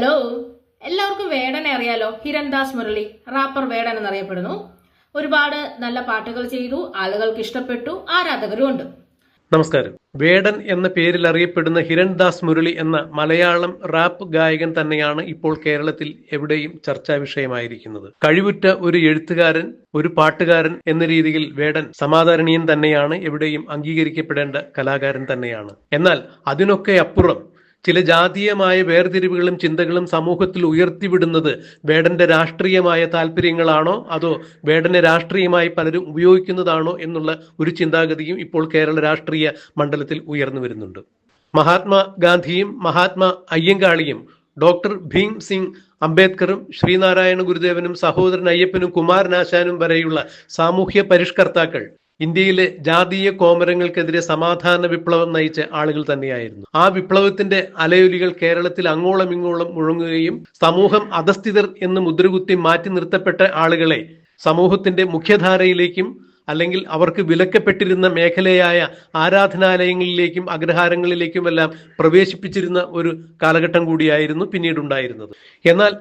Hello എല്ലാവർക്കും വേടനെ അറിയാലോ. Hirandas Murali wrapper വേടൻ എന്നറിയപ്പെടുന്നു. ഒരുപാട് നല്ല പാട്ടുകൾ ചെയ്തു ആളുകൾക്ക് ഇഷ്ടപ്പെട്ടു ആരാധകരും ഉണ്ട്. നമസ്കാരം. വേടൻ എന്ന പേരിൽ അറിയപ്പെടുന്ന ഹിരൺദാസ് മുരളി എന്ന മലയാളം റാപ്പ് ഗായകൻ തന്നെയാണ് ഇപ്പോൾ കേരളത്തിൽ എവിടെയും ചർച്ചാ വിഷയമായിരിക്കുന്നത്. കഴിവുറ്റ ഒരു എഴുത്തുകാരൻ ഒരു പാട്ടുകാരൻ എന്ന രീതിയിൽ വേടൻ സമാധാരണീയൻ തന്നെയാണ് എവിടെയും അംഗീകരിക്കപ്പെടേണ്ട കലാകാരൻ തന്നെയാണ്. എന്നാൽ അതിനൊക്കെ അപ്പുറം ചില ജാതീയമായ വേർതിരിവുകളും ചിന്തകളും സമൂഹത്തിൽ ഉയർത്തിവിടുന്നത് വേടന്റെ രാഷ്ട്രീയമായ താല്പര്യങ്ങളാണോ അതോ വേടനെ രാഷ്ട്രീയമായി പലരും ഉപയോഗിക്കുന്നതാണോ? എന്നുള്ള ഒരു ചിന്താഗതിയും ഇപ്പോൾ കേരള രാഷ്ട്രീയ മണ്ഡലത്തിൽ ഉയർന്നു വരുന്നുണ്ട്. മഹാത്മാഗാന്ധിയും മഹാത്മാ അയ്യങ്കാളിയും ഡോക്ടർ ഭീം സിംഗ് അംബേദ്കറും ശ്രീനാരായണ ഗുരുദേവനും സഹോദരൻ അയ്യപ്പനും കുമാരനാശാനും വരെയുള്ള സാമൂഹ്യ പരിഷ്കർത്താക്കൾ ഇന്ത്യയിലെ ജാതീയ കോമരങ്ങൾക്കെതിരെ സമാധാന വിപ്ലവം നയിച്ച ആളുകൾ തന്നെയായിരുന്നു. ആ വിപ്ലവത്തിന്റെ അലയൊലികൾ കേരളത്തിൽ അങ്ങോളം ഇങ്ങോളം മുഴങ്ങുകയും സമൂഹം അധസ്ഥിതർ എന്ന് മുദ്രകുത്തി മാറ്റി നിർത്തപ്പെട്ട ആളുകളെ സമൂഹത്തിന്റെ മുഖ്യധാരയിലേക്കും അല്ലെങ്കിൽ അവർക്ക് വിലക്കപ്പെട്ടിരുന്ന മേഖലയായ ആരാധനാലയങ്ങളിലേക്കും അഗ്രഹാരങ്ങളിലേക്കുമെല്ലാം പ്രവേശിപ്പിച്ചിരുന്ന ഒരു കാലഘട്ടം കൂടിയായിരുന്നു പിന്നീടുണ്ടായിരുന്നത്. എന്നാൽ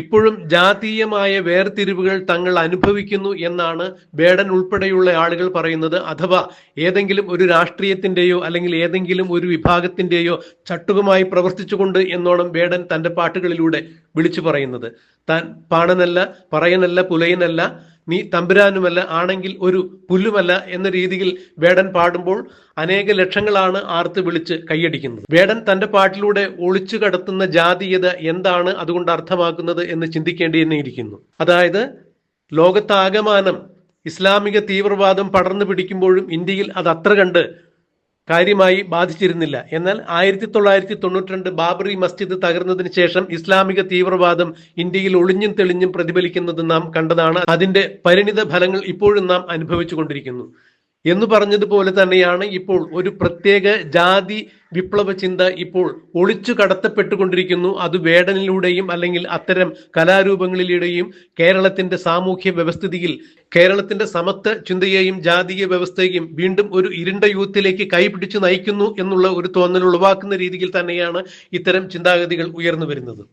ഇപ്പോഴും ജാതീയമായ വേർതിരിവുകൾ തങ്ങൾ അനുഭവിക്കുന്നു എന്നാണ് ബേഡൻ ഉൾപ്പെടെയുള്ള ആളുകൾ പറയുന്നത്. അഥവാ ഏതെങ്കിലും ഒരു രാഷ്ട്രീയത്തിന്റെയോ അല്ലെങ്കിൽ ഏതെങ്കിലും ഒരു വിഭാഗത്തിന്റെയോ ചട്ടുകമായി പ്രവർത്തിച്ചുകൊണ്ട് എന്നോണം ബേഡൻ തന്റെ പാട്ടുകളിലൂടെ വിളിച്ചു പറയുന്നത്. താൻ പാണനല്ല പറയനല്ല പുലയനല്ല നീ തമ്പുരാനുമല്ല ആണെങ്കിൽ ഒരു പുല്ലുമല്ല എന്ന രീതിയിൽ വേടൻ പാടുമ്പോൾ അനേക ലക്ഷങ്ങളാണ് ആർത്ത് വിളിച്ച് കൈയടിക്കുന്നത്. വേടൻ തന്റെ പാട്ടിലൂടെ ഒളിച്ചു കടത്തുന്ന ജാതീയത എന്താണ് അതുകൊണ്ട് അർത്ഥമാക്കുന്നത് എന്ന് ചിന്തിക്കേണ്ടി തന്നെ ഇരിക്കുന്നു അതായത് ലോകത്താകമാനം ഇസ്ലാമിക തീവ്രവാദം പടർന്നു പിടിക്കുമ്പോഴും ഇന്ത്യയിൽ അത് അത്ര കണ്ട് കാര്യമായി ബാധിച്ചിരുന്നില്ല. എന്നാൽ ആയിരത്തി തൊള്ളായിരത്തി തൊണ്ണൂറ്റി ബാബറി മസ്ജിദ് തകർന്നതിന് ശേഷം ഇസ്ലാമിക തീവ്രവാദം ഇന്ത്യയിൽ ഒളിഞ്ഞും തെളിഞ്ഞും പ്രതിഫലിക്കുന്നത് നാം കണ്ടതാണ്. അതിന്റെ പരിണിത ഫലങ്ങൾ ഇപ്പോഴും നാം അനുഭവിച്ചുകൊണ്ടിരിക്കുന്നു. എന്ന് പറഞ്ഞതുപോലെ തന്നെയാണ് ഇപ്പോൾ ഒരു പ്രത്യേക ജാതി വിപ്ലവ ചിന്ത ഇപ്പോൾ ഒളിച്ചു കടത്തപ്പെട്ടുകൊണ്ടിരിക്കുന്നു. അത് വേടനിലൂടെയും അല്ലെങ്കിൽ അത്തരം കലാരൂപങ്ങളിലൂടെയും കേരളത്തിന്റെ സാമൂഹ്യ വ്യവസ്ഥിതിയിൽ കേരളത്തിന്റെ സമത്വ ചിന്തയെയും ജാതീയ വ്യവസ്ഥയെയും വീണ്ടും ഒരു ഇരുണ്ട യൂത്തിലേക്ക് കൈപിടിച്ച് നയിക്കുന്നു എന്നുള്ള ഒരു തോന്നൽ ഉളവാക്കുന്ന രീതിയിൽ തന്നെയാണ് ഇത്തരം ചിന്താഗതികൾ ഉയർന്നു വരുന്നത്.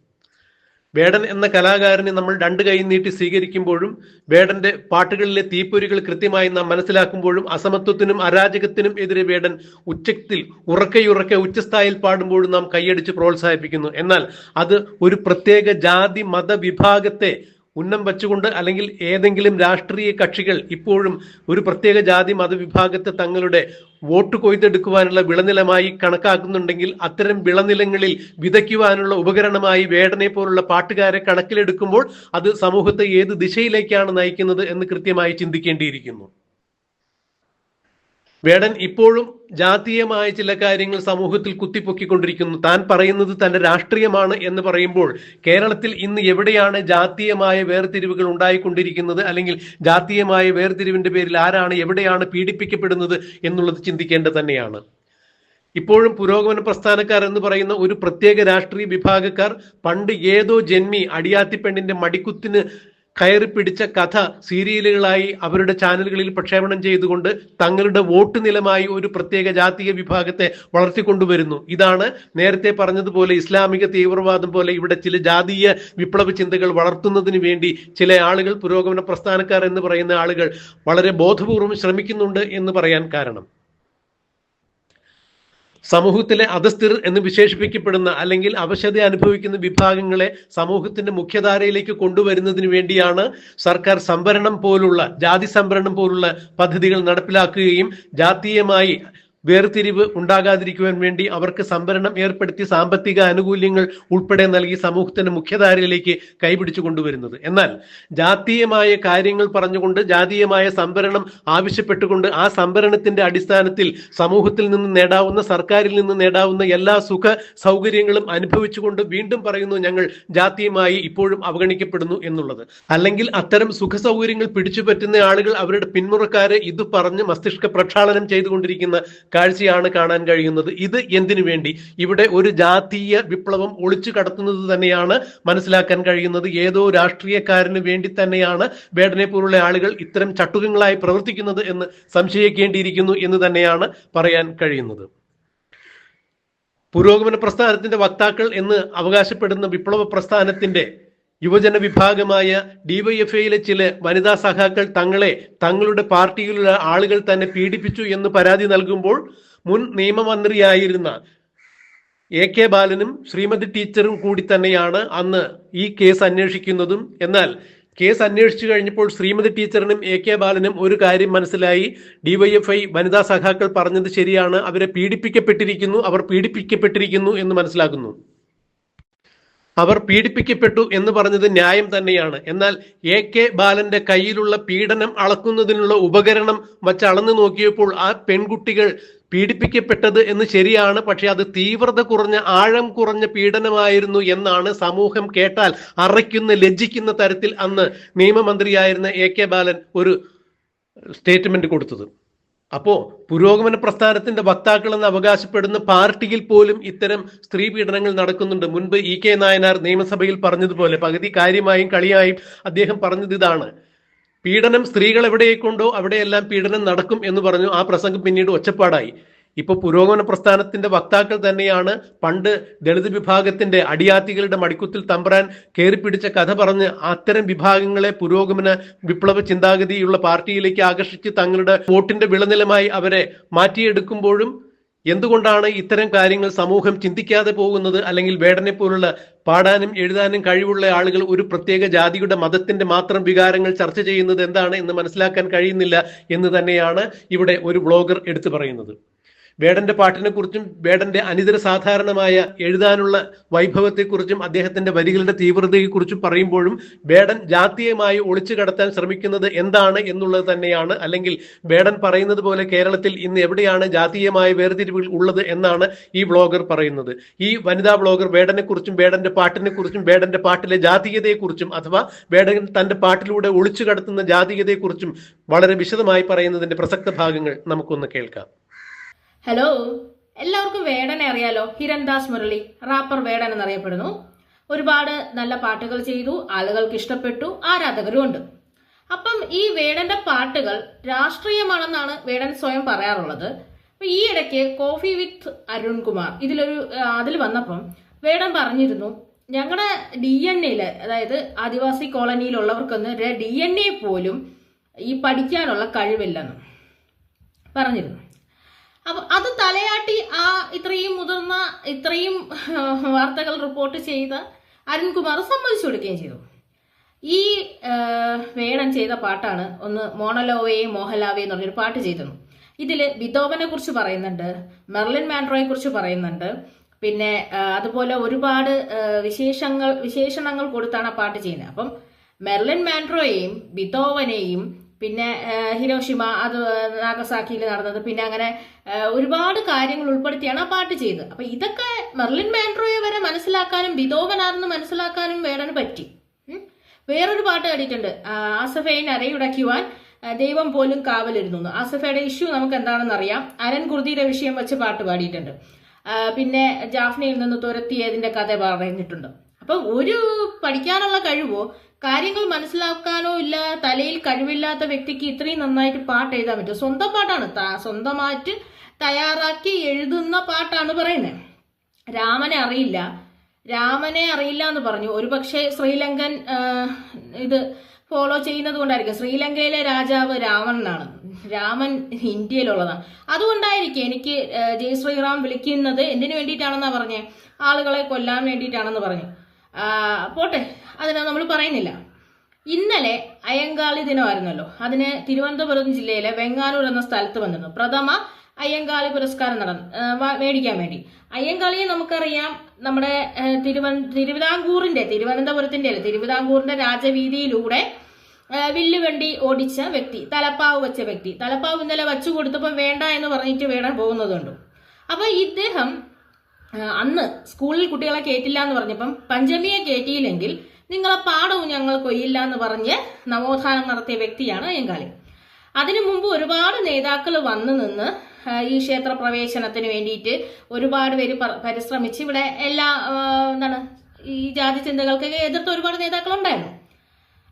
വേടൻ എന്ന കലാകാരനെ നമ്മൾ രണ്ട് കൈ നീട്ടി സ്വീകരിക്കുമ്പോഴും വേടന്റെ പാട്ടുകളിലെ തീപ്പൊരികൾ കൃത്യമായി നാം മനസ്സിലാക്കുമ്പോഴും അസമത്വത്തിനും അരാജകത്തിനും എതിരെ വേടൻ ഉച്ചത്തിൽ ഉറക്കയുറക്കെ ഉച്ചസ്ഥായിൽ പാടുമ്പോഴും നാം കൈയടിച്ച് പ്രോത്സാഹിപ്പിക്കുന്നു. എന്നാൽ അത് ഒരു പ്രത്യേക ജാതി മത വിഭാഗത്തെ ഉന്നം വച്ചുകൊണ്ട് അല്ലെങ്കിൽ ഏതെങ്കിലും രാഷ്ട്രീയ കക്ഷികൾ ഇപ്പോഴും ഒരു പ്രത്യേക ജാതി മതവിഭാഗത്തെ തങ്ങളുടെ വോട്ട് കൊയ്തെടുക്കുവാനുള്ള വിളനിലമായി കണക്കാക്കുന്നുണ്ടെങ്കിൽ അത്തരം വിളനിലങ്ങളിൽ വിതയ്ക്കുവാനുള്ള ഉപകരണമായി വേടനെ പോലുള്ള പാട്ടുകാരെ കണക്കിലെടുക്കുമ്പോൾ അത് സമൂഹത്തെ ഏത് ദിശയിലേക്കാണ് നയിക്കുന്നത് എന്ന് കൃത്യമായി ചിന്തിക്കേണ്ടിയിരിക്കുന്നു. വേടൻ ഇപ്പോഴും ജാതീയമായ ചില കാര്യങ്ങൾ സമൂഹത്തിൽ കുത്തിപ്പൊക്കിക്കൊണ്ടിരിക്കുന്നു. താൻ പറയുന്നത് തന്റെ രാഷ്ട്രീയമാണ് എന്ന് പറയുമ്പോൾ കേരളത്തിൽ ഇന്ന് എവിടെയാണ് ജാതീയമായ വേർതിരിവുകൾ ഉണ്ടായിക്കൊണ്ടിരിക്കുന്നത്? അല്ലെങ്കിൽ ജാതീയമായ വേർതിരിവിന്റെ പേരിൽ ആരാണ് എവിടെയാണ് പീഡിപ്പിക്കപ്പെടുന്നത് എന്നുള്ളത് ചിന്തിക്കേണ്ടത് തന്നെയാണ്. ഇപ്പോഴും പുരോഗമന പ്രസ്ഥാനക്കാർ എന്ന് പറയുന്ന ഒരു പ്രത്യേക രാഷ്ട്രീയ വിഭാഗക്കാർ പണ്ട് ഏതോ ജന്മി അടിയാത്തി പെണ്ണിന്റെ മടിക്കുത്തിന് കയറി പിടിച്ച കഥ സീരിയലുകളായി അവരുടെ ചാനലുകളിൽ പ്രക്ഷേപണം ചെയ്തുകൊണ്ട് തങ്ങളുടെ വോട്ട് നിലമായി ഒരു പ്രത്യേക ജാതീയ വിഭാഗത്തെ വളർത്തിക്കൊണ്ടുവരുന്നു. ഇതാണ് നേരത്തെ പറഞ്ഞതുപോലെ ഇസ്ലാമിക തീവ്രവാദം പോലെ ഇവിടെ ചില ജാതീയ വിപ്ലവ ചിന്തകൾ വളർത്തുന്നതിന് വേണ്ടി ചില ആളുകൾ പുരോഗമന പ്രസ്ഥാനക്കാർ എന്ന് പറയുന്ന ആളുകൾ വളരെ ബോധപൂർവം ശ്രമിക്കുന്നുണ്ട് എന്ന് പറയാൻ കാരണം. സമൂഹത്തിലെ അധസ്ഥിർ എന്ന് വിശേഷിപ്പിക്കപ്പെടുന്ന അല്ലെങ്കിൽ അവശത അനുഭവിക്കുന്ന വിഭാഗങ്ങളെ സമൂഹത്തിന്റെ മുഖ്യധാരയിലേക്ക് കൊണ്ടുവരുന്നതിന് വേണ്ടിയാണ് സർക്കാർ സംവരണം പോലുള്ള ജാതി സംവരണം പോലുള്ള പദ്ധതികൾ നടപ്പിലാക്കുകയും ജാതീയമായി വേർതിരിവ് ഉണ്ടാകാതിരിക്കുവാൻ വേണ്ടി അവർക്ക് സംവരണം ഏർപ്പെടുത്തി സാമ്പത്തിക ആനുകൂല്യങ്ങൾ ഉൾപ്പെടെ നൽകി സമൂഹത്തിന്റെ മുഖ്യധാരയിലേക്ക് കൈപിടിച്ചു കൊണ്ടുവരുന്നത്. എന്നാൽ ജാതീയമായ കാര്യങ്ങൾ പറഞ്ഞുകൊണ്ട് ജാതീയമായ സംവരണം ആവശ്യപ്പെട്ടുകൊണ്ട് ആ സംവരണത്തിന്റെ അടിസ്ഥാനത്തിൽ സമൂഹത്തിൽ നിന്ന് നേടാവുന്ന സർക്കാരിൽ നിന്ന് നേടാവുന്ന എല്ലാ സുഖ സൗകര്യങ്ങളും അനുഭവിച്ചുകൊണ്ട് വീണ്ടും പറയുന്നു ഞങ്ങൾ ജാതീയമായി ഇപ്പോഴും അവഗണിക്കപ്പെടുന്നു എന്നുള്ളത്. അല്ലെങ്കിൽ അത്തരം സുഖ സൗകര്യങ്ങൾ പിടിച്ചുപറ്റുന്ന ആളുകൾ അവരുടെ പിന്മുറക്കാരെ ഇത് പറഞ്ഞ് മസ്തിഷ്ക പ്രക്ഷാളനം ചെയ്തുകൊണ്ടിരിക്കുന്ന കാഴ്ചയാണ് കാണാൻ കഴിയുന്നത്. ഇത് എന്തിനു വേണ്ടി? ഇവിടെ ഒരു ജാതീയ വിപ്ലവം ഒളിച്ചു കടത്തുന്നത് തന്നെയാണ് മനസ്സിലാക്കാൻ കഴിയുന്നത്. ഏതോ രാഷ്ട്രീയക്കാരന് വേണ്ടി തന്നെയാണ് ബേഡനെ പോലുള്ള ആളുകൾ ഇത്തരം ചട്ടുകങ്ങളായി പ്രവർത്തിക്കുന്നത് എന്ന് സംശയിക്കേണ്ടിയിരിക്കുന്നു എന്ന് തന്നെയാണ് പറയാൻ കഴിയുന്നത്. പുരോഗമന പ്രസ്ഥാനത്തിന്റെ വക്താക്കൾ എന്ന് അവകാശപ്പെടുന്ന വിപ്ലവ പ്രസ്ഥാനത്തിന്റെ യുവജന വിഭാഗമായ ഡിവൈഎഫ്ഐയിലെ ചില വനിതാ സഖാക്കൾ തങ്ങളെ തങ്ങളുടെ പാർട്ടിയിലുള്ള ആളുകൾ തന്നെ പീഡിപ്പിച്ചു എന്ന് പരാതി നൽകുമ്പോൾ മുൻ നിയമമന്ത്രിയായിരുന്ന എ കെ ബാലനും ശ്രീമതി ടീച്ചറും കൂടി തന്നെയാണ് അന്ന് ഈ കേസ് അന്വേഷിക്കുന്നതും. എന്നാൽ കേസ് അന്വേഷിച്ചു കഴിഞ്ഞപ്പോൾ ശ്രീമതി ടീച്ചറിനും എ കെ ബാലനും ഒരു കാര്യം മനസ്സിലായി. ഡിവൈഎഫ്ഐ വനിതാ സഖാക്കൾ പറഞ്ഞത് ശരിയാണ്. അവരെ പീഡിപ്പിക്കപ്പെട്ടിരിക്കുന്നു. അവർ പീഡിപ്പിക്കപ്പെട്ടിരിക്കുന്നു എന്ന് മനസ്സിലാക്കുന്നു. അവർ പീഡിപ്പിക്കപ്പെട്ടു എന്ന് പറഞ്ഞത് ന്യായം തന്നെയാണ്. എന്നാൽ എ കെ ബാലന്റെ കയ്യിലുള്ള പീഡനം അളക്കുന്നതിനുള്ള ഉപകരണം വച്ച് അളന്നു നോക്കിയപ്പോൾ ആ പെൺകുട്ടികൾ പീഡിപ്പിക്കപ്പെട്ടത് എന്ന് ശരിയാണ്. പക്ഷെ അത് തീവ്രത കുറഞ്ഞ ആഴം കുറഞ്ഞ പീഡനമായിരുന്നു എന്നാണ് സമൂഹം കേട്ടാൽ അറയ്ക്കുന്ന ലജ്ജിക്കുന്ന തരത്തിൽ അന്ന് നിയമമന്ത്രിയായിരുന്ന എ കെ ബാലൻ ഒരു സ്റ്റേറ്റ്മെന്റ് കൊടുത്തത്. അപ്പോ പുരോഗമന പ്രസ്ഥാനത്തിന്റെ വക്താക്കൾ എന്ന് അവകാശപ്പെടുന്ന പാർട്ടിയിൽ പോലും ഇത്തരം സ്ത്രീ പീഡനങ്ങൾ നടക്കുന്നുണ്ട്. മുൻപ് ഇ കെ നായനാർ നിയമസഭയിൽ പറഞ്ഞതുപോലെ പകുതി കാര്യമായും കളിയായും അദ്ദേഹം പറഞ്ഞത് ഇതാണ്. പീഡനം സ്ത്രീകൾ എവിടെയൊക്കെയുണ്ടോ അവിടെയെല്ലാം പീഡനം നടക്കും എന്ന് പറഞ്ഞു. ആ പ്രസംഗം പിന്നീട് ഒച്ചപ്പാടായി. ഇപ്പൊ പുരോഗമന പ്രസ്ഥാനത്തിന്റെ വക്താക്കൾ തന്നെയാണ് പണ്ട് ദളിത് വിഭാഗത്തിന്റെ അടിയാത്തികളുടെ മടിക്കുത്തിൽ തമ്പ്രാൻ കയറിപ്പിടിച്ച കഥ പറഞ്ഞ് അത്തരം വിഭാഗങ്ങളെ പുരോഗമന വിപ്ലവ ചിന്താഗതിയുള്ള പാർട്ടിയിലേക്ക് ആകർഷിച്ച് തങ്ങളുടെ വോട്ടിന്റെ വിളനിലമായി അവരെ മാറ്റിയെടുക്കുമ്പോഴും എന്തുകൊണ്ടാണ് ഇത്തരം കാര്യങ്ങൾ സമൂഹം ചിന്തിക്കാതെ പോകുന്നത്? അല്ലെങ്കിൽ വേടനെ പോലുള്ള പാടാനും എഴുതാനും കഴിവുള്ള ആളുകൾ ഒരു പ്രത്യേക ജാതിയുടെ മതത്തിന്റെ മാത്രം വികാരങ്ങൾ ചർച്ച ചെയ്യുന്നത് എന്താണ് എന്ന് മനസ്സിലാക്കാൻ കഴിയുന്നില്ല എന്ന് തന്നെയാണ് ഇവിടെ ഒരു ബ്ലോഗർ എടുത്തു പറയുന്നത്. വേടന്റെ പാട്ടിനെ കുറിച്ചും വേടന്റെ അനിതര സാധാരണമായ എഴുതാനുള്ള വൈഭവത്തെക്കുറിച്ചും അദ്ദേഹത്തിന്റെ വരികളുടെ തീവ്രതയെക്കുറിച്ചും പറയുമ്പോഴും വേടൻ ജാതീയമായി ഒളിച്ചു കടത്താൻ ശ്രമിക്കുന്നത് എന്താണ് എന്നുള്ളത് തന്നെയാണ്. അല്ലെങ്കിൽ വേടൻ പറയുന്നത് പോലെ കേരളത്തിൽ ഇന്ന് എവിടെയാണ് ജാതീയമായ വേർതിരിവുകൾ ഉള്ളത് എന്നാണ് ഈ ബ്ലോഗർ പറയുന്നത്. ഈ വനിതാ ബ്ലോഗർ വേടനെ കുറിച്ചും വേടന്റെ പാട്ടിനെ കുറിച്ചും വേടന്റെ പാട്ടിലെ ജാതീയതയെക്കുറിച്ചും അഥവാ വേടൻ തന്റെ പാട്ടിലൂടെ ഒളിച്ചു കടത്തുന്ന ജാതീയതയെക്കുറിച്ചും വളരെ വിശദമായി പറയുന്നതിന്റെ പ്രസക്ത ഭാഗങ്ങൾ നമുക്കൊന്ന് കേൾക്കാം. ഹലോ എല്ലാവർക്കും വേടനെ അറിയാലോ. ഹിരൺദാസ് മുരളി റാപ്പർ വേടൻ എന്നറിയപ്പെടുന്നു. ഒരുപാട് നല്ല പാട്ടുകൾ ചെയ്തു ആളുകൾക്ക് ഇഷ്ടപ്പെട്ടു ആരാധകരും ഉണ്ട്. അപ്പം ഈ വേടന്റെ പാട്ടുകൾ രാഷ്ട്രീയമാണെന്നാണ് വേടൻ സ്വയം പറയാറുള്ളത്. അപ്പൊ ഈ ഇടയ്ക്ക് കോഫി വിത്ത് അരുൺകുമാർ ഇതിലൊരു അതിൽ വന്നപ്പം വേടൻ പറഞ്ഞിരുന്നു ഞങ്ങളുടെ ഡി എൻ എയിൽ അതായത് ആദിവാസി കോളനിയിലുള്ളവർക്കൊന്ന് ഡി എൻ എ പോലും ഈ പഠിക്കാനുള്ള കഴിവില്ലെന്നും. പറഞ്ഞിരുന്നു. അപ്പൊ അത് തലയാട്ടി ആ ഇത്രയും മുതിർന്ന ഇത്രയും വാർത്തകൾ റിപ്പോർട്ട് ചെയ്ത അരുൺകുമാർ സമ്മതിച്ചു കൊടുക്കുകയും ചെയ്തു. ഈ വേണം ചെയ്ത പാട്ടാണ് ഒന്ന് മോണലോവേ മോഹലാവേ എന്ന് പറഞ്ഞൊരു പാട്ട് ചെയ്തിരുന്നു ഇതിൽ വിതോപനെ കുറിച്ച് പറയുന്നുണ്ട് മെർലിൻ മാൻഡ്രോയെ കുറിച്ച് പറയുന്നുണ്ട് പിന്നെ അതുപോലെ ഒരുപാട് വിശേഷങ്ങൾ വിശേഷണങ്ങൾ കൊടുത്താണ് ആ പാട്ട് ചെയ്യുന്നത്. അപ്പം മെർലിൻ മാൻഡ്രോയെയും ബിതോവനെയും പിന്നെ ഹിരോഷിമ അത് നാഗസാക്കിയിൽ നടന്നത്. പിന്നെ അങ്ങനെ ഒരുപാട് കാര്യങ്ങൾ ഉൾപ്പെടുത്തിയാണ് ആ പാട്ട് ചെയ്തത്. അപ്പൊ ഇതൊക്കെ മെർലിൻ മാൻഡ്രോയെ വരെ മനസ്സിലാക്കാനും ബിതോവനാണെന്ന് മനസ്സിലാക്കാനും വേടന് പറ്റി. വേറൊരു പാട്ട് കേട്ടിട്ടുണ്ട്. ആസഫൈൻ അരയുടയ്ക്കുവാൻ ദൈവം പോലും കാവലിരുന്നു. ആസഫയുടെ ഇഷ്യൂ നമുക്ക് എന്താണെന്ന് അറിയാം. അരൻ കുർദിയുടെ വിഷയം വെച്ച് പാട്ട് പാടിയിട്ടുണ്ട്. പിന്നെ ജാഫ്നയിൽ നിന്ന് തുരത്തിയതിന്റെ കഥ പറഞ്ഞിട്ടുണ്ട്. അപ്പൊ ഒരു പഠിക്കാനുള്ള കഴിവോ കാര്യങ്ങൾ മനസ്സിലാക്കാനോ ഇല്ല തലയിൽ കഴിവില്ലാത്ത വ്യക്തിക്ക് ഇത്രയും നന്നായിട്ട് പാട്ട് എഴുതാൻ പറ്റും. സ്വന്തം പാട്ടാണ്. സ്വന്തമായിട്ട് തയ്യാറാക്കി എഴുതുന്ന പാട്ടാണ് പറയുന്നത് രാമനെ അറിയില്ല. രാമനെ അറിയില്ല എന്ന് പറഞ്ഞു. ഒരുപക്ഷെ ശ്രീലങ്കൻ ഇത് ഫോളോ ചെയ്യുന്നത് കൊണ്ടായിരിക്കും. ശ്രീലങ്കയിലെ രാജാവ് രാവണനാണ്. രാമൻ ഇന്ത്യയിലുള്ളതാണ്. അതുകൊണ്ടായിരിക്കും എനിക്ക് ജയ് ശ്രീറാം വിളിക്കുന്നത് എന്തിനു വേണ്ടിയിട്ടാണെന്നാ പറഞ്ഞേ? ആളുകളെ കൊല്ലാൻ വേണ്ടിയിട്ടാണെന്ന് പറഞ്ഞു. പോട്ടെ. അതിനെ നമ്മൾ പറയുന്നില്ല. ഇന്നലെ അയ്യങ്കാളി ദിനമായിരുന്നല്ലോ. അതിന് തിരുവനന്തപുരം ജില്ലയിലെ വെങ്ങാനൂർ എന്ന സ്ഥലത്ത് വന്നിരുന്നു. പ്രഥമ അയ്യങ്കാളി പുരസ്കാരം നടന്നു മേടിക്കാൻ വേണ്ടി. അയ്യങ്കാളിയെ നമുക്കറിയാം നമ്മുടെ തിരുവ തിരുവിതാംകൂറിന്റെ തിരുവനന്തപുരത്തിന്റെ അല്ല തിരുവിതാംകൂറിന്റെ രാജവീതിയിലൂടെ വില്ലുവണ്ടി ഓടിച്ച വ്യക്തി തലപ്പാവ് വെച്ച വ്യക്തി. തലപ്പാവ് ഇന്നലെ വച്ചു കൊടുത്തപ്പോൾ വേണ്ട എന്ന് പറഞ്ഞിട്ട് വേണം പോകുന്നതുണ്ട് അപ്പൊ ഇദ്ദേഹം അന്ന് സ്കൂളിൽ കുട്ടികളെ കയറ്റില്ല എന്ന് പറഞ്ഞപ്പം പഞ്ചമിയെ കയറ്റിയില്ലെങ്കിൽ നിങ്ങളെ പാഠവും ഞങ്ങൾ കൊയ്യില്ല എന്ന് പറഞ്ഞ് നവോത്ഥാനം നടത്തിയ വ്യക്തിയാണ് അയ്യങ്കാളി അതിനു മുമ്പ് ഒരുപാട് നേതാക്കൾ വന്നു നിന്ന് ഈ ക്ഷേത്ര പ്രവേശനത്തിന് വേണ്ടിയിട്ട് ഒരുപാട് പേര് പരിശ്രമിച്ച് ഇവിടെ എല്ലാ എന്താണ് ഈ ജാതി ചിന്തകൾക്കൊക്കെ എതിർത്ത് ഒരുപാട് നേതാക്കൾ ഉണ്ടായിരുന്നു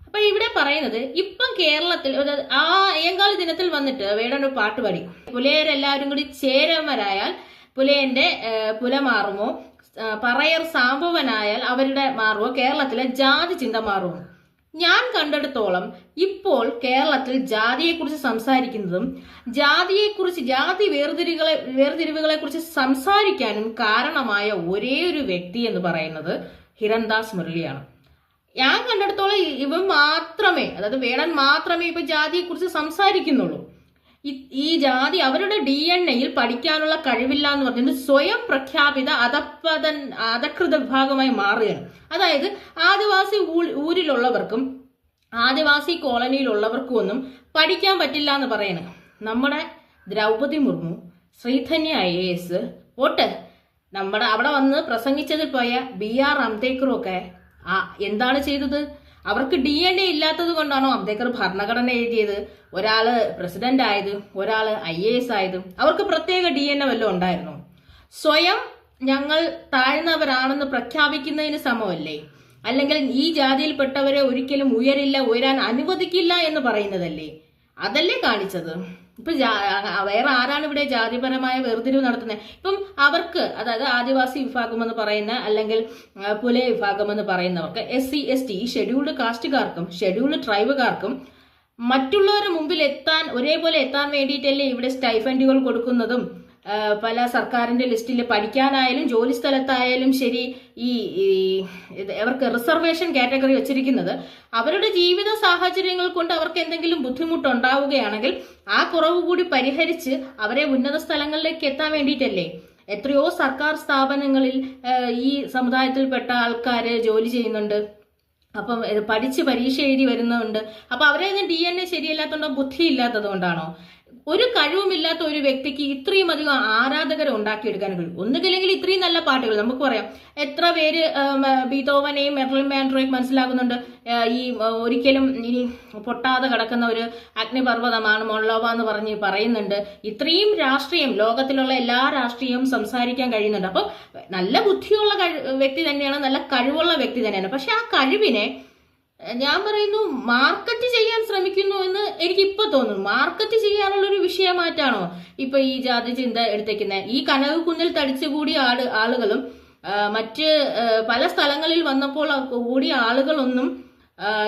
അപ്പൊ ഇവിടെ പറയുന്നത് ഇപ്പം കേരളത്തിൽ ആ അയ്യങ്കാളി ദിനത്തിൽ വന്നിട്ട് വേടൻ ഒരു പാട്ട് പാടി. പുലയരെല്ലാവരും കൂടി ചേരന്മാരായാൽ പുലയന്റെ പുല മാറുമോ പറയർ സാമ്പവനായാൽ അവരുടെ മാറുമോ കേരളത്തിലെ ജാതി ചിന്ത മാറുമോ ഞാൻ കണ്ടെടുത്തോളം ഇപ്പോൾ കേരളത്തിൽ ജാതിയെക്കുറിച്ച് സംസാരിക്കുന്നതും ജാതിയെക്കുറിച്ച് ജാതി വേർതിരികളെ വേർതിരിവുകളെ കുറിച്ച് സംസാരിക്കാനും കാരണമായ ഒരേ ഒരു വ്യക്തി എന്ന് പറയുന്നത് ഹിരൺദാസ് മുരളിയാണ്. ഞാൻ കണ്ടെടുത്തോളം ഇവ മാത്രമേ അതായത് വേടൻ മാത്രമേ ഇപ്പൊ ജാതിയെക്കുറിച്ച് സംസാരിക്കുന്നുള്ളൂ. ഈ- ജാതി അവരുടെ ഡി എൻ എയിൽ പഠിക്കാനുള്ള കഴിവില്ല എന്ന് പറഞ്ഞിട്ട് സ്വയം പ്രഖ്യാപിത അധപ്പതൻ അധകൃത വിഭാഗമായി മാറുകയാണ്. അതായത് ആദിവാസി ഊരിലുള്ളവർക്കും ആദിവാസി കോളനിയിലുള്ളവർക്കും ഒന്നും പഠിക്കാൻ പറ്റില്ല എന്ന് പറയണേ. നമ്മുടെ Draupadi Murmu Sreedhanya I A S ഓട്ട് നമ്മുടെ അവിടെ വന്ന് പ്രസംഗിച്ചതിൽ പോയ ബി ആർ അംബേദ്കറും ഒക്കെ എന്താണ് ചെയ്തത്? അവർക്ക് ഡി എൻ എ ഇല്ലാത്തത് കൊണ്ടാണോ അംബേദ്കർ ഭരണഘടന എഴുതിയത്? ഒരാൾ പ്രസിഡന്റ് ആയത് ഒരാൾ ഐ എ എസ് ആയത്. അവർക്ക് പ്രത്യേക ഡി എൻ എ വല്ലതും ഉണ്ടായിരുന്നു? സ്വയം ഞങ്ങൾ താഴ്ന്നവരാണെന്ന് പ്രഖ്യാപിക്കുന്നതിന് സമമല്ലേ? അല്ലെങ്കിൽ ഈ ജാതിയിൽപ്പെട്ടവരെ ഒരിക്കലും ഉയരില്ല ഉയരാൻ അനുവദിക്കില്ല എന്ന് പറയുന്നതല്ലേ? അതല്ലേ കാണിച്ചത്? ഇപ്പൊ വേറെ ആരാണ് ഇവിടെ ജാതിപരമായ വേർതിരിവ് നടത്തുന്നത് ഇപ്പം അവർക്ക് അതായത് ആദിവാസി വിഭാഗം എന്ന് പറയുന്ന അല്ലെങ്കിൽ പുലയ വിഭാഗം എന്ന് പറയുന്നവർക്ക് S C S T scheduled കാസ്റ്റുകാർക്കും scheduled ട്രൈബുകാർക്കും മറ്റുള്ളവരുടെ മുമ്പിൽ എത്താൻ ഒരേപോലെ എത്താൻ വേണ്ടിയിട്ടല്ലേ ഇവിടെ സ്റ്റൈഫൻഡുകൾ കൊടുക്കുന്നതും? പല സർക്കാരിന്റെ ലിസ്റ്റിൽ പഠിക്കാനായാലും ജോലി സ്ഥലത്തായാലും ശരി ഈ അവർക്ക് റിസർവേഷൻ കാറ്റഗറി വെച്ചിരിക്കുന്നത്. അവരുടെ ജീവിത സാഹചര്യങ്ങൾ കൊണ്ട് അവർക്ക് എന്തെങ്കിലും ബുദ്ധിമുട്ടുണ്ടാവുകയാണെങ്കിൽ ആ കുറവ് കൂടി പരിഹരിച്ച് അവരെ ഉന്നത സ്ഥലങ്ങളിലേക്ക് എത്താൻ വേണ്ടിയിട്ടല്ലേ? എത്രയോ സർക്കാർ സ്ഥാപനങ്ങളിൽ ഈ സമുദായത്തിൽപ്പെട്ട ആൾക്കാർ ജോലി ചെയ്യുന്നുണ്ട്. അപ്പം പഠിച്ച് പരീക്ഷ എഴുതി വരുന്നുണ്ട്. അപ്പൊ അവരെ ഡി എൻ എ ശരിയല്ലാത്തതുകൊണ്ടോ ബുദ്ധി ഇല്ലാത്തത് കൊണ്ടാണോ? ഒരു കഴിവുമില്ലാത്ത ഒരു വ്യക്തിക്ക് ഇത്രയും അധികം ആരാധകരെ ഉണ്ടാക്കിയെടുക്കാൻ കഴിയും. ഒന്നുകില്ലെങ്കിൽ ഇത്രയും നല്ല പാട്ടുകൾ നമുക്ക് പറയാം. എത്ര പേര് ബീതോവനെയും മെർലിൻ മാൻഡ്രോയും മനസ്സിലാകുന്നുണ്ട് ഈ ഒരിക്കലും ഇനി പൊട്ടാതെ കിടക്കുന്ന ഒരു അഗ്നിപർവതമാണ് മൊള്ളോവ എന്ന് പറഞ്ഞ് പറയുന്നുണ്ട്. ഇത്രയും രാഷ്ട്രീയം ലോകത്തിലുള്ള എല്ലാ രാഷ്ട്രീയവും സംസാരിക്കാൻ കഴിയുന്നുണ്ട്. അപ്പോൾ നല്ല ബുദ്ധിയുള്ള വ്യക്തി തന്നെയാണ് നല്ല കഴിവുള്ള വ്യക്തി തന്നെയാണ്. പക്ഷെ ആ കഴിവിനെ ഞാൻ പറയുന്നു മാർക്കറ്റ് ചെയ്യാൻ ശ്രമിക്കുന്നു എന്ന് എനിക്ക് ഇപ്പൊ തോന്നുന്നു. മാർക്കറ്റ് ചെയ്യാനുള്ള ഒരു വിഷയമായിട്ടാണോ ഇപ്പൊ ഈ ജാതി ചിന്ത എടുത്തേക്കുന്നത് ഈ കനവ് കുന്നിൽ തടിച്ചുകൂടിയ ആൾ ആളുകളും മറ്റ് പല സ്ഥലങ്ങളിൽ വന്നപ്പോൾ കൂടിയ ആളുകളൊന്നും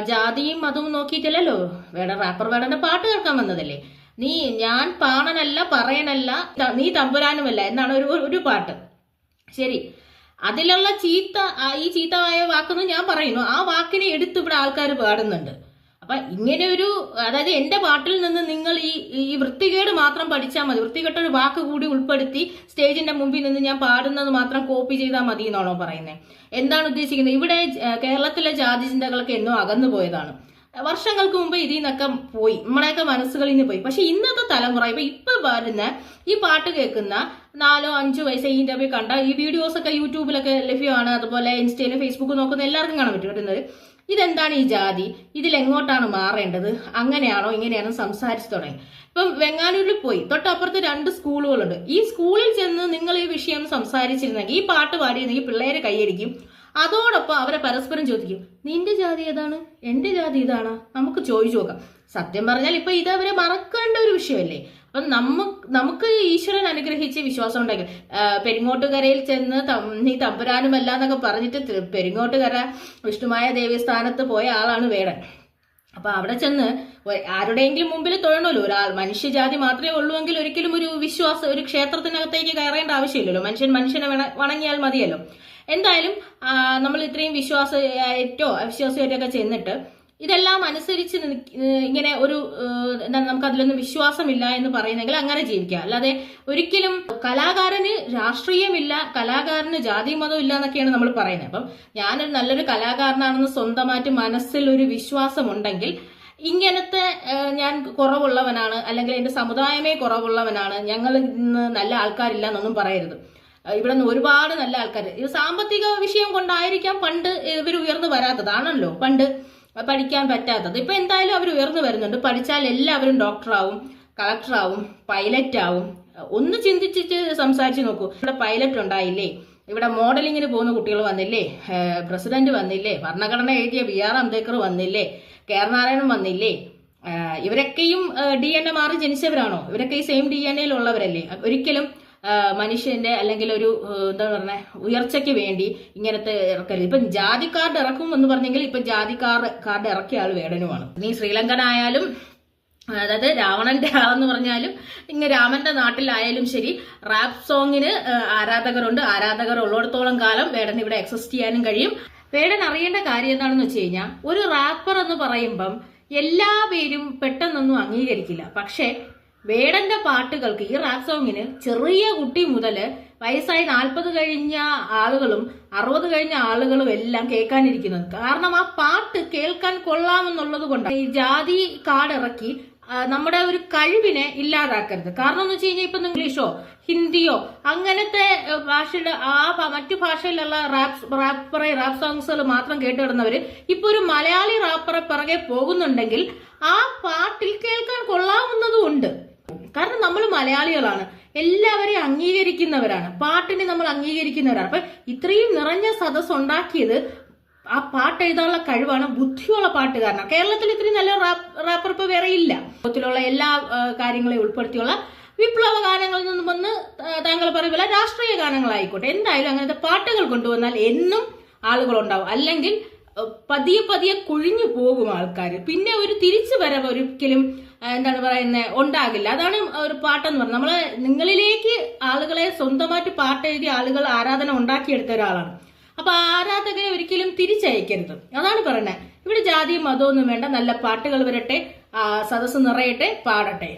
ജാതിയും മതവും നോക്കിയിട്ടില്ലല്ലോ. വേട റാപ്പർ വേടന്റെ പാട്ട് കേൾക്കാൻ വന്നതല്ലേ? നീ ഞാൻ പാണനല്ല പറയനല്ല നീ തമ്പുരാനുമല്ല എന്നാണ് ഒരു ഒരു പാട്ട്. ശരി. അതിലുള്ള ചീത്ത ഈ ചീത്തമായ വാക്കെന്ന് ഞാൻ പറയുന്നു. ആ വാക്കിനെ എടുത്ത് ഇവിടെ ആൾക്കാർ പാടുന്നുണ്ട്. അപ്പൊ ഇങ്ങനെ ഒരു അതായത് എന്റെ പാട്ടിൽ നിന്ന് നിങ്ങൾ ഈ ഈ വൃത്തികേട് മാത്രം പഠിച്ചാൽ മതി. വൃത്തികെട്ട ഒരു വാക്ക് കൂടി ഉൾപ്പെടുത്തി സ്റ്റേജിന്റെ മുമ്പിൽ നിന്ന് ഞാൻ പാടുന്നത് മാത്രം കോപ്പി ചെയ്താൽ മതി എന്നാണോ പറയുന്നത് എന്താണ് ഉദ്ദേശിക്കുന്നത്? ഇവിടെ കേരളത്തിലെ ജാതി ചിന്തകളൊക്കെ എന്നോ അകന്നു പോയതാണ് വർഷങ്ങൾക്ക് മുമ്പ് ഇതിൽ നിന്നൊക്കെ പോയി. നമ്മളെയൊക്കെ മനസ്സുകളിൽ നിന്ന് പോയി. പക്ഷെ ഇന്നത്തെ തലമുറ ഇപ്പൊ ഇപ്പൊ വരുന്ന ഈ പാട്ട് കേൾക്കുന്ന നാലോ അഞ്ചോ വയസ്സ് ഈ ഇന്റർവ്യൂ കണ്ട ഈ വീഡിയോസ് ഒക്കെ യൂട്യൂബിലൊക്കെ ലഭ്യമാണ്. അതുപോലെ ഇൻസ്റ്റയിലും ഫേസ്ബുക്കും നോക്കുന്ന എല്ലാവർക്കും കാണാൻ പറ്റും. ഇതെന്താണ് ഈ ജാതി? ഇതിൽ എങ്ങോട്ടാണ് മാറേണ്ടത്? അങ്ങനെയാണോ ഇങ്ങനെയാണോ സംസാരിച്ചു തുടങ്ങി. ഇപ്പം വെങ്ങാനൂരിൽ പോയി. തൊട്ടപ്പുറത്ത് രണ്ട് സ്കൂളുകളുണ്ട്. ഈ സ്കൂളിൽ ചെന്ന് നിങ്ങൾ ഈ വിഷയം സംസാരിച്ചിരുന്നെങ്കിൽ ഈ പാട്ട് പാടിയിരുന്നെങ്കിൽ പിള്ളേരെ കൈയടിക്കും. അതോടൊപ്പം അവരെ പരസ്പരം ചോദിക്കും നിന്റെ ജാതി ഏതാണ്? എന്റെ ജാതി ഇതാണ്? നമുക്ക് ചോദിച്ചു നോക്കാം. സത്യം പറഞ്ഞാൽ ഇപ്പൊ ഇത് അവരെ മറക്കേണ്ട ഒരു വിഷയമല്ലേ? അപ്പൊ നമുക്ക് നമുക്ക് ഈശ്വരൻ അനുഗ്രഹിച്ച് വിശ്വാസം ഉണ്ടെങ്കിൽ പെരിങ്ങോട്ടുകരയിൽ ചെന്ന് നീ തമ്പുരാനുമല്ല എന്നൊക്കെ പറഞ്ഞിട്ട് പെരിങ്ങോട്ടുകര വിഷ്ണുമായ ദേവസ്ഥാനത്ത് പോയ ആളാണ് വേടൻ. അപ്പൊ അവിടെ ചെന്ന് ആരുടെയെങ്കിലും മുമ്പിൽ തൊഴണമല്ലോ. ഒരാൾ മനുഷ്യജാതി മാത്രമേ ഉള്ളൂവെങ്കിൽ ഒരിക്കലും ഒരു വിശ്വാസം ഒരു ക്ഷേത്രത്തിനകത്തേക്ക് കയറേണ്ട ആവശ്യമില്ലല്ലോ. മനുഷ്യൻ മനുഷ്യനെ വണങ്ങിയാൽ മതിയല്ലോ. എന്തായാലും നമ്മൾ ഇത്രയും വിശ്വാസമായിട്ടോ അവിശ്വാസമായിട്ടോ ഒക്കെ ചെന്നിട്ട് ഇതെല്ലാം അനുസരിച്ച് ഇങ്ങനെ ഒരു എന്താ നമുക്ക് അതിലൊന്നും വിശ്വാസമില്ല എന്ന് പറയുന്നെങ്കിൽ അങ്ങനെ ജീവിക്കുക അല്ലാതെ ഒരിക്കലും കലാകാരന് രാഷ്ട്രീയമില്ല കലാകാരന് ജാതി മതം ഇല്ല എന്നൊക്കെയാണ് നമ്മൾ പറയുന്നത്. അപ്പം ഞാനൊരു നല്ലൊരു കലാകാരനാണെന്ന് സ്വന്തമായിട്ട് മനസ്സിൽ ഒരു വിശ്വാസമുണ്ടെങ്കിൽ ഇങ്ങനത്തെ ഞാൻ കുറവുള്ളവനാണ് അല്ലെങ്കിൽ എന്റെ സമുദായമേ കുറവുള്ളവനാണ് ഞങ്ങൾ ഇന്ന് നല്ല ആൾക്കാരില്ല എന്നൊന്നും പറയരുത്. ഇവിടെ നിന്ന് ഒരുപാട് നല്ല ആൾക്കാർ ഇത് സാമ്പത്തിക വിഷയം കൊണ്ടായിരിക്കാം പണ്ട് ഇവർ ഉയർന്നു വരാത്തതാണല്ലോ പണ്ട് പഠിക്കാൻ പറ്റാത്തത്. ഇപ്പൊ എന്തായാലും അവർ ഉയർന്നു വരുന്നുണ്ട്. പഠിച്ചാൽ എല്ലാവരും ഡോക്ടറാവും കളക്ടറാവും പൈലറ്റ് ആവും ഒന്ന് ചിന്തിച്ചിട്ട് സംസാരിച്ച് നോക്കൂ. ഇവിടെ പൈലറ്റ് ഉണ്ടായില്ലേ? ഇവിടെ മോഡലിങ്ങിന് പോകുന്ന കുട്ടികൾ വന്നില്ലേ? പ്രസിഡന്റ് വന്നില്ലേ? ഭരണഘടന എഴുതിയ ബി ആർ അംബേദ്കർ വന്നില്ലേ? കേരനാരായണൻ വന്നില്ലേ? ഇവരൊക്കെയും ഡി എൻ എ മാറി ജനിച്ചവരാണോ? ഇവരൊക്കെ ഈ സെയിം ഡി എൻ എയിൽ ഉള്ളവരല്ലേ? ഒരിക്കലും മനുഷ്യന്റെ അല്ലെങ്കിൽ ഒരു എന്താ പറയുക ഉയർച്ചയ്ക്ക് വേണ്ടി ഇങ്ങനത്തെ ഇറക്കരുത്. ഇപ്പം ജാതി കാർഡ് ഇറക്കും എന്ന് പറഞ്ഞെങ്കിൽ ഇപ്പൊ ജാതി കാർഡ് കാർഡ് ഇറക്കിയ ആൾ വേടനുമാണ്. നീ ശ്രീലങ്കനായാലും അതായത് രാവണന്റെ ആളെന്ന് പറഞ്ഞാലും ഇങ്ങനെ രാമന്റെ നാട്ടിലായാലും ശരി റാപ്പ് സോങ്ങിന് ആരാധകരുണ്ട്. ആരാധകർ ഉള്ളിടത്തോളം കാലം വേടൻ ഇവിടെ എക്സിസ്റ്റ് ചെയ്യാനും കഴിയും. വേടൻ അറിയേണ്ട കാര്യം എന്താണെന്ന് വെച്ച് കഴിഞ്ഞാൽ ഒരു റാപ്പർ എന്ന് പറയുമ്പം എല്ലാ പേരും പെട്ടെന്നൊന്നും അംഗീകരിക്കില്ല. പക്ഷേ വേടന്റെ പാട്ടുകൾക്ക് ഈ റാപ്പ് സോങ്ങിന് ചെറിയ കുട്ടി മുതൽ വയസ്സായി നാൽപ്പത് കഴിഞ്ഞ ആളുകളും അറുപത് കഴിഞ്ഞ ആളുകളും എല്ലാം കേൾക്കാനിരിക്കുന്നത്. കാരണം ആ പാട്ട് കേൾക്കാൻ കൊള്ളാമെന്നുള്ളത് കൊണ്ട് ഈ ജാതി കാർഡ് ഇറക്കി നമ്മുടെ ഒരു കഴിവിനെ ഇല്ലാതാക്കരുത്. കാരണം എന്ന് വെച്ച് കഴിഞ്ഞാൽ ഇപ്പൊ ഇംഗ്ലീഷോ ഹിന്ദിയോ അങ്ങനത്തെ ഭാഷയുടെ ആ മറ്റു ഭാഷയിലുള്ള റാപ്പ് റാപ്പറെ റാപ്പ് സോങ്സുകൾ മാത്രം കേട്ട് കിടന്നവര് ഇപ്പൊ ഒരു മലയാളി റാപ്പറെ പിറകെ പോകുന്നുണ്ടെങ്കിൽ ആ പാട്ടിൽ കേൾക്കാൻ കൊള്ളാവുന്നതും ഉണ്ട്. കാരണം നമ്മൾ മലയാളികളാണ്. എല്ലാവരെയും അംഗീകരിക്കുന്നവരാണ്. പാട്ടിനെ നമ്മൾ അംഗീകരിക്കുന്നവരാണ്. അപ്പൊ ഇത്രയും നിറഞ്ഞ സദസ് ഉണ്ടാക്കിയത് ആ പാട്ട് എഴുതാനുള്ള കഴിവാണ് ബുദ്ധിയുള്ള പാട്ട് കാരണം കേരളത്തിൽ ഇത്രയും നല്ല റാപ്പ് റാപ്പർ ഇപ്പൊ വേറെ ഇല്ല. ലോകത്തിലുള്ള എല്ലാ കാര്യങ്ങളെയും ഉൾപ്പെടുത്തിയുള്ള വിപ്ലവ ഗാനങ്ങളിൽ നിന്നും വന്ന് താങ്കൾ പറയുമ്പോൾ രാഷ്ട്രീയ ഗാനങ്ങളായിക്കോട്ടെ. എന്തായാലും അങ്ങനത്തെ പാട്ടുകൾ കൊണ്ടുവന്നാൽ എന്നും ആളുകൾ ഉണ്ടാവും അല്ലെങ്കിൽ പതിയെ പതിയെ കൊഴിഞ്ഞു പോകും ആൾക്കാർ പിന്നെ ഒരു തിരിച്ചു വരവ് ഒരിക്കലും എന്താണ് പറയുന്നത് ഉണ്ടാകില്ല. അതാണ് ഒരു പാട്ടെന്ന് പറയുന്നത് നമ്മളെ നിങ്ങളിലേക്ക് ആളുകളെ സ്വന്തമായിട്ട് പാട്ട് എഴുതി ആളുകൾ ആരാധന ഉണ്ടാക്കിയെടുത്ത ഒരാളാണ്. അപ്പൊ ആരാധകരെ ഒരിക്കലും തിരിച്ചയക്കരുത്. അതാണ് പറയുന്നത് ഇവിടെ ജാതിയും മതമൊന്നും വേണ്ട. നല്ല പാട്ടുകൾ വരട്ടെ സദസ്സ് നിറയട്ടെ പാടട്ടെ.